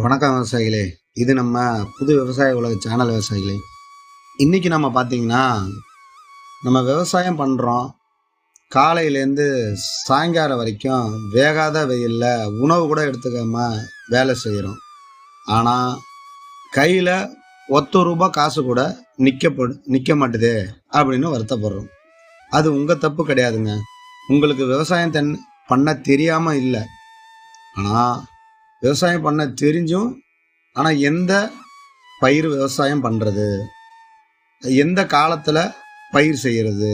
வணக்கம் விவசாயிகளே. இது நம்ம புது விவசாய உலக சேனல் விவசாயிகளே. இன்றைக்கி நம்ம பார்த்தீங்கன்னா நம்ம விவசாயம் பண்ணுறோம் காலையிலேருந்து சாயங்காலம் வரைக்கும் வேகாத வெயிலில் உணவு கூட எடுத்துக்காம வேலை செய்கிறோம் ஆனால் கையில் ஒத்த ரூபாய் காசு கூட நிற்கப்படு நிற்க மாட்டுதே அப்படின்னு வருத்தப்படுறோம். அது உங்கள் தப்பு கிடையாதுங்க. உங்களுக்கு விவசாயம் தென் பண்ண தெரியாமல் இல்லை. ஆனால் விவசாயம் பண்ண தெரிஞ்சும் ஆனால் எந்த பயிர் விவசாயம் பண்ணுறது எந்த காலத்தில் பயிர் செய்கிறது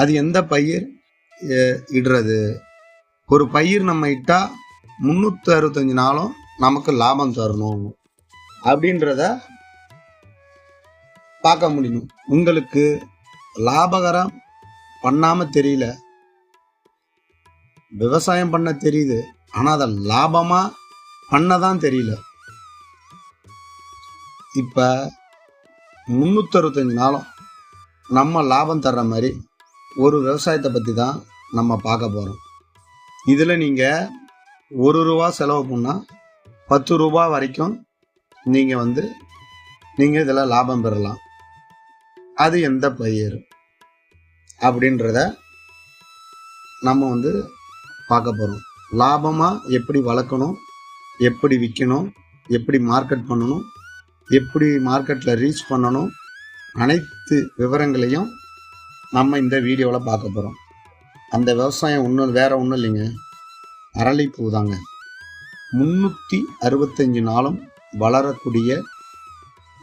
அது எந்த பயிர் இடுறது? ஒரு பயிர் நம்ம இட்டால் முந்நூற்றி அறுபத்தஞ்சு நாளும் நமக்கு லாபம் தரணும் அப்படின்றத பார்க்க முடியும். உங்களுக்கு லாபகரம் பண்ணாமல் தெரியல. விவசாயம் பண்ண தெரியுது ஆனால் அதை லாபமாக பண்ணதான் தெரியல. இப்போ முந்நூற்றறுபத்தஞ்சு நாளும் நம்ம லாபம் தர்ற மாதிரி ஒரு விவசாயத்தை பற்றி தான் நம்ம பார்க்க போகிறோம் இதில் நீங்கள் ஒரு ரூபா செலவு பண்ணால் பத்து ரூபா வரைக்கும் நீங்கள் வந்து நீங்கள் இதில் லாபம் பெறலாம். அது எந்த பயிர் அப்படின்றத நம்ம வந்து பார்க்க போகிறோம் லாபமாக எப்படி வளர்க்கணும்? எப்படி விற்கணும் எப்படி மார்க்கெட் பண்ணணும் எப்படி மார்க்கெட்டில் ரீச் பண்ணணும் அனைத்து விவரங்களையும் நம்ம இந்த வீடியோவில் பார்க்க போகிறோம் அந்த விவசாயம் ஒன்றும் வேற ஒன்றும் இல்லைங்க. அரளிப்பூ தாங்க. முந்நூற்றி அறுபத்தஞ்சு நாளும் வளரக்கூடிய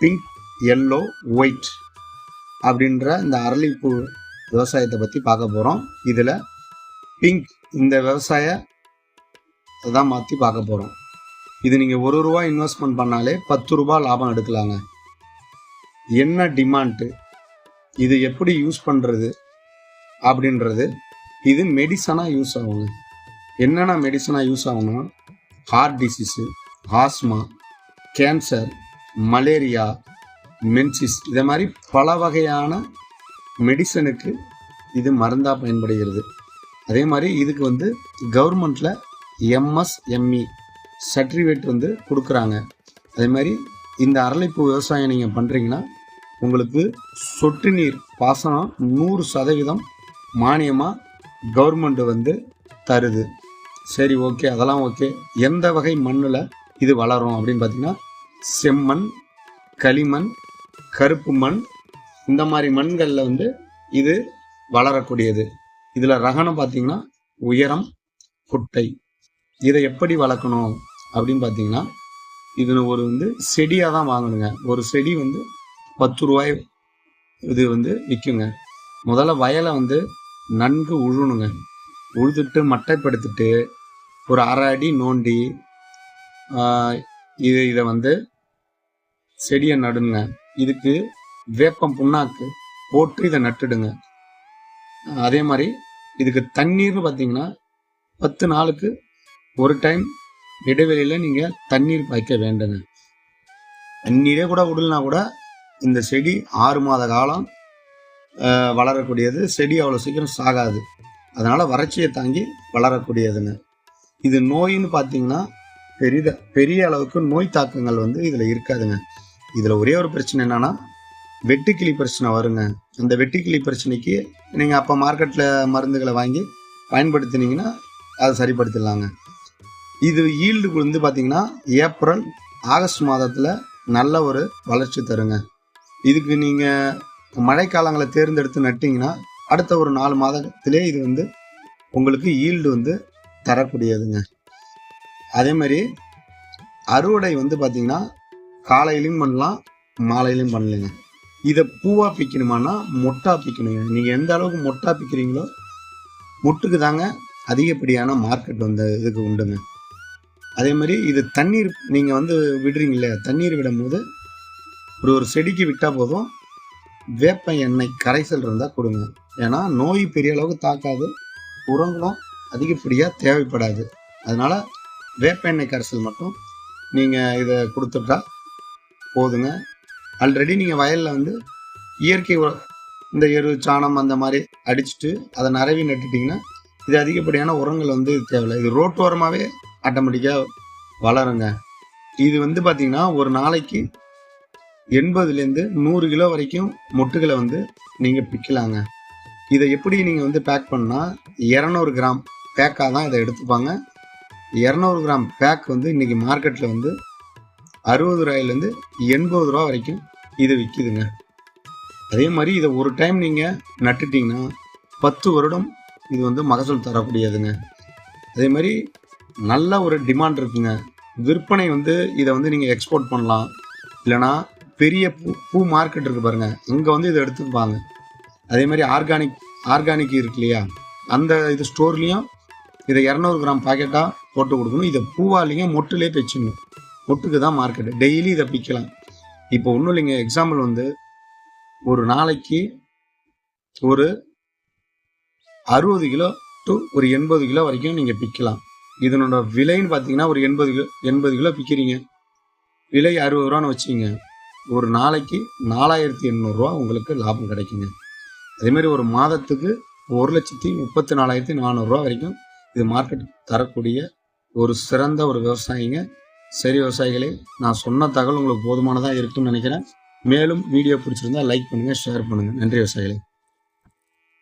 பிங்க் எல்லோ ஒயிட் அப்படின்ற இந்த அரளிப்பூ விவசாயத்தை பற்றி பார்க்க போகிறோம் இதில் பிங்க் இந்த விவசாய தான் மாற்றி பார்க்க போகிறோம் இது நீங்கள் ஒரு ரூபா இன்வெஸ்ட்மெண்ட் பண்ணாலே பத்து ரூபா லாபம் எடுக்கலாங்க. என்ன டிமாண்ட்டு இது எப்படி யூஸ் பண்ணுறது அப்படின்றது இது மெடிசனாக யூஸ் ஆகுங்க. என்னென்ன மெடிசனாக யூஸ் ஆகும்னா heart disease asthma cancer malaria menses இதை மாதிரி பல வகையான மெடிசனுக்கு இது மருந்தாக பயன்படுகிறது. அதே மாதிரி இதுக்கு வந்து கவர்மெண்ட்டில் எம்எஸ்எம்இ சர்டிஃபிகேட் வந்து கொடுக்குறாங்க. அதே மாதிரி இந்த அரளிப்பூ விவசாயம் நீங்கள் பண்ணுறீங்கன்னா உங்களுக்கு சொட்டு நீர் பாசனம் நூறு சதவீதம் மானியமாக கவர்மெண்ட் வந்து தருது. சரி ஓகே அதெல்லாம் ஓகே. எந்த வகை மண்ணில் இது வளரும் அப்படின்னு பார்த்தீங்கன்னா செம்மண் களிமண் கருப்பு மண் இந்த மாதிரி மண்களில் வந்து இது வளரக்கூடியது. இதில் ரகனம் பார்த்தீங்கன்னா உயரம் குட்டை. இதை எப்படி வளர்க்கணும்? அப்படின்னு பார்த்தீங்கன்னா இதில் ஒரு வந்து செடியாக தான் வாங்கணுங்க. ஒரு செடி வந்து பத்து ரூபாய் இது வந்து விற்குங்க முதல்ல வயலை வந்து நன்கு உழுணுங்க. உழுதுட்டு மட்டைப்படுத்திட்டு ஒரு அரை அடி நோண்டி ஆஹ், இது இதை வந்து செடியை நடுங்க. இதுக்கு வேப்பம் புண்ணாக்கு போட்டு இதை நட்டுடுங்க. அதே மாதிரி இதுக்கு தண்ணீர்னு பார்த்தீங்கன்னா பத்து நாளுக்கு ஒரு டைம் இடைவெளியில் நீங்கள் தண்ணீர் பாய்க்க வேண்டுங்க. தண்ணீரே கூட விடலனா கூட இந்த செடி ஆறு மாத காலம் வளரக்கூடியது. செடி அவ்வளோ சீக்கிரம் சாகாது. அதனால் வறட்சியை தாங்கி வளரக்கூடியதுங்க. இது நோயின்னு பார்த்தீங்கன்னா பெரித பெரிய அளவுக்கு நோய் தாக்கங்கள் வந்து இதில் இருக்காதுங்க. இதில் ஒரே ஒரு பிரச்சனை என்னென்னா வெட்டுக்கிளி பிரச்சனை வருங்க. அந்த வெட்டுக்கிளி பிரச்சனைக்கு நீங்கள் அப்போ மார்க்கெட்டில் மருந்துகளை வாங்கி பயன்படுத்தினீங்கன்னா அதை சரிப்படுத்திடலாங்க இது ஈல்டு வந்து பார்த்தீங்கன்னா ஏப்ரல் ஆகஸ்ட் மாதத்தில் நல்ல ஒரு வளர்ச்சி தருங்க. இதுக்கு நீங்கள் மழைக்காலங்களை தேர்ந்தெடுத்து நட்டிங்கன்னா அடுத்த ஒரு நாலு மாதத்திலே இது வந்து உங்களுக்கு ஈல்டு வந்து தரக்கூடியதுங்க. அதே மாதிரி அறுவடை வந்து பார்த்தீங்கன்னா காலையிலையும் பண்ணலாம் மாலையிலையும் பண்ணலைங்க. இதை பூவா பிக்கணுமானா மொட்டா பிக்கணுங்க. நீங்கள் எந்த அளவுக்கு மொட்டா பிக்கிறீங்களோ முட்டுக்கு தாங்க அதிகப்படியான மார்க்கெட் வந்த இதுக்கு உண்டுங்க. அதே மாதிரி இது தண்ணீர் நீங்கள் வந்து விடுறீங்களே தண்ணீர் விடும்போது ஒரு ஒரு செடிக்கு விட்டால் போதும் வேப்ப எண்ணெய் கரைசல் இருந்தால் கொடுங்க. ஏன்னா நோய் பெரிய அளவுக்கு தாக்காது உரங்களும் அதிகப்படியாக தேவைப்படாது. அதனால் வேப்ப எண்ணெய் கரைசல் மட்டும் நீங்கள் இதை கொடுத்துட்டா போதுங்க. ஆல்ரெடி நீங்கள் வயலில் வந்து இயற்கை உர- இந்த எரு சாணம் அந்த மாதிரி அடிச்சுட்டு அதை நிறவி நட்டுட்டிங்கன்னா இது அதிகப்படியான உரங்கள் வந்து தேவையில்லை. இது ரோட்டோரமாகவே ஆட்டோமேட்டிக்காக வளருங்க. இது வந்து பார்த்தீங்கன்னா ஒரு நாளைக்கு எண்பதுலேருந்து நூறு கிலோ வரைக்கும் மொட்டுகளை வந்து நீங்கள் பிக்கலாங்க. இதை எப்படி நீங்கள் வந்து பேக் பண்ணால் இரநூறு கிராம் பேக்காக தான் இதை எடுத்துப்பாங்க. இரநூறு கிராம் பேக் வந்து இன்றைக்கி மார்க்கெட்டில் வந்து அறுபது ரூபாயிலேருந்து எண்பது ரூபா வரைக்கும் இது விற்கிதுங்க அதே மாதிரி இதை ஒரு டைம் நீங்கள் நட்டுட்டிங்கன்னா பத்து வருடம் இது வந்து மகசூல் தரக்கூடியதுங்க. அதே மாதிரி நல்ல ஒரு டிமாண்ட் இருக்குங்க. விற்பனை வந்து இதை வந்து நீங்கள் எக்ஸ்போர்ட் பண்ணலாம். இல்லைனா பெரிய பூ பூ மார்க்கெட் இருக்குது பாருங்கள் அங்கே வந்து இதை எடுத்துப்பாங்க அதே மாதிரி ஆர்கானிக் ஆர்கானிக் இருக்கு இல்லையா? அந்த இது ஸ்டோர்லேயும் இதை இரநூறு கிராம் பாக்கெட்டாக போட்டு கொடுக்கணும். இதை பூவாலேயும் மொட்டுலேயே தைச்சிடணும் மொட்டுக்கு தான் மார்க்கெட்டு டெய்லி இதை பிக்கலாம் இப்போ ஒன்றும் இல்லைங்க. எக்ஸாம்பிள் வந்து ஒரு நாளைக்கு ஒரு அறுபது கிலோ டு ஒரு எண்பது கிலோ வரைக்கும் நீங்கள் பிக்கலாம் இதனோட விலைன்னு பார்த்தீங்கன்னா ஒரு எண்பது கிலோ எண்பது கிலோ விற்கிறீங்க விலை அறுபது ரூபான்னு வச்சுங்க ஒரு நாளைக்கு நாலாயிரத்தி எண்ணூறுரூவா உங்களுக்கு லாபம் கிடைக்குங்க. அதேமாதிரி ஒரு மாதத்துக்கு ஒரு லட்சத்தி முப்பத்தி நாலாயிரத்தி நானூறுரூவா வரைக்கும் இது மார்க்கெட் தரக்கூடிய ஒரு சிறந்த ஒரு விவசாயிங்க. சரி விவசாயிகளே நான் சொன்ன தகவல் உங்களுக்கு போதுமானதாக இருக்கும்னு நினைக்கிறேன். மேலும் வீடியோ பிடிச்சிருந்தா லைக் பண்ணுங்கள் ஷேர் பண்ணுங்கள் நன்றி விவசாயிகளே.